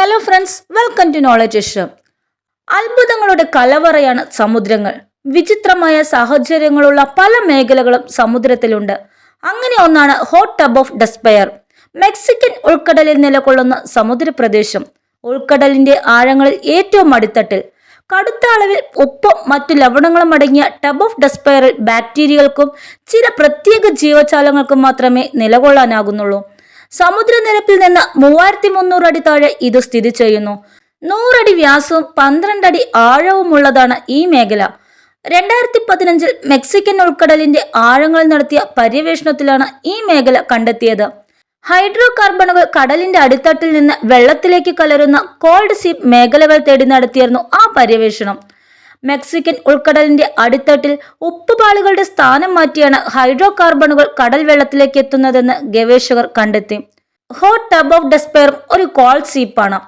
Hello friends welcome to knowledge ഇഷ്ടം അത്ഭുതങ്ങളുടെ കലവറയാണ് സമുദ്രങ്ങൾ. വിചിത്രമായ സാഹചര്യങ്ങളുള്ള പല മേഖലകളും സമുദ്രത്തിലുണ്ട്. അങ്ങനെ ഒന്നാണ് hot tub of despair Mexican ഉൾക്കടലിൽ നിലകൊള്ളുന്ന സമുദ്രപ്രദേശം. ഉൾക്കടലിന്റെ ആഴങ്ങളിൽ ഏറ്റവും അടിത്തട്ടിൽ. കടുത്ത അളവിൽ ഉപ്പും മറ്റു ലവണങ്ങളും അടങ്ങിയ ടബ് ഓഫ് ഡെസ്പയറിൽ ബാക്ടീരിയകൾക്കും ചില പ്രത്യേക ജീവജാലങ്ങൾക്കും മാത്രമേ നിലകൊള്ളാനാകുന്നുള്ളൂ. സമുദ്രനിരപ്പിൽ നിന്ന് മൂവായിരത്തി മുന്നൂറ് അടി താഴെ ഇത് സ്ഥിതി ചെയ്യുന്നു. നൂറടി വ്യാസവും പന്ത്രണ്ട് അടി ആഴവുമുള്ളതാണ് ഈ മേഖല. രണ്ടായിരത്തി പതിനഞ്ചിൽ മെക്സിക്കൻ ഉൾക്കടലിന്റെ ആഴങ്ങൾ നടത്തിയ പര്യവേഷണത്തിലാണ് ഈ മേഖല കണ്ടെത്തിയത്. ഹൈഡ്രോ കാർബണുകൾ കടലിന്റെ അടിത്തട്ടിൽ നിന്ന് വെള്ളത്തിലേക്ക് കലരുന്ന കോൾഡ് സീപ്പ് മേഖലകൾ തേടി നടത്തിയിരുന്നു ആ പര്യവേഷണം. മെക്സിക്കൻ ഉൾക്കടലിന്റെ അടിത്തട്ടിൽ ഉപ്പുപാളികളുടെ സ്ഥാനം മാറ്റിയാണ് ഹൈഡ്രോ കാർബണുകൾ കടൽ വെള്ളത്തിലേക്ക് എത്തുന്നതെന്ന് ഗവേഷകർ കണ്ടെത്തി. ഹോട്ട് ടബ് ഓഫ് ഡെസ്പെയറും ഒരു കോൾ സീപ്പാണ്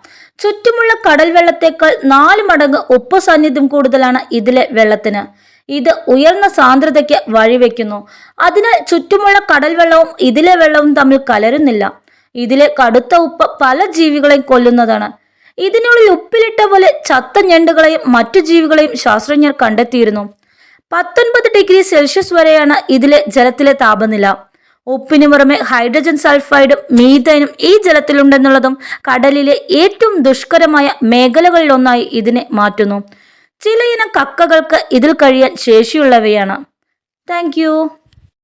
ചുറ്റുമുള്ള കടൽ വെള്ളത്തേക്കാൾ നാല് മടങ്ങ് ഉപ്പ് സാന്നിധ്യം കൂടുതലാണ് ഇതിലെ വെള്ളത്തിന്. ഇത് ഉയർന്ന സാന്ദ്രതയ്ക്ക് വഴിവെക്കുന്നു. അതിനാൽ ചുറ്റുമുള്ള കടൽ വെള്ളവും ഇതിലെ വെള്ളവും തമ്മിൽ കലരുന്നില്ല. ഇതിലെ കടുത്ത ഉപ്പ് പല ജീവികളെയും കൊല്ലുന്നതാണ്. ഇതിനുള്ളിൽ ഉപ്പിലിട്ട പോലെ ചത്ത ഞണ്ടുകളെയും മറ്റു ജീവികളെയും ശാസ്ത്രജ്ഞർ കണ്ടെത്തിയിരുന്നു. പത്തൊൻപത് ഡിഗ്രി സെൽഷ്യസ് വരെയാണ് ഇതിലെ ജലത്തിലെ താപനില. ഉപ്പിനു പുറമെ ഹൈഡ്രജൻ സൾഫൈഡും മീഥൈനും ഈ ജലത്തിലുണ്ടെന്നുള്ളതും കടലിലെ ഏറ്റവും ദുഷ്കരമായ മേഖലകളിലൊന്നായി ഇതിനെ മാറ്റുന്നു. ചിലയിനം കക്കകൾക്ക് ഇതിൽ കഴിയാൻ ശേഷിയുള്ളവയാണ്. താങ്ക്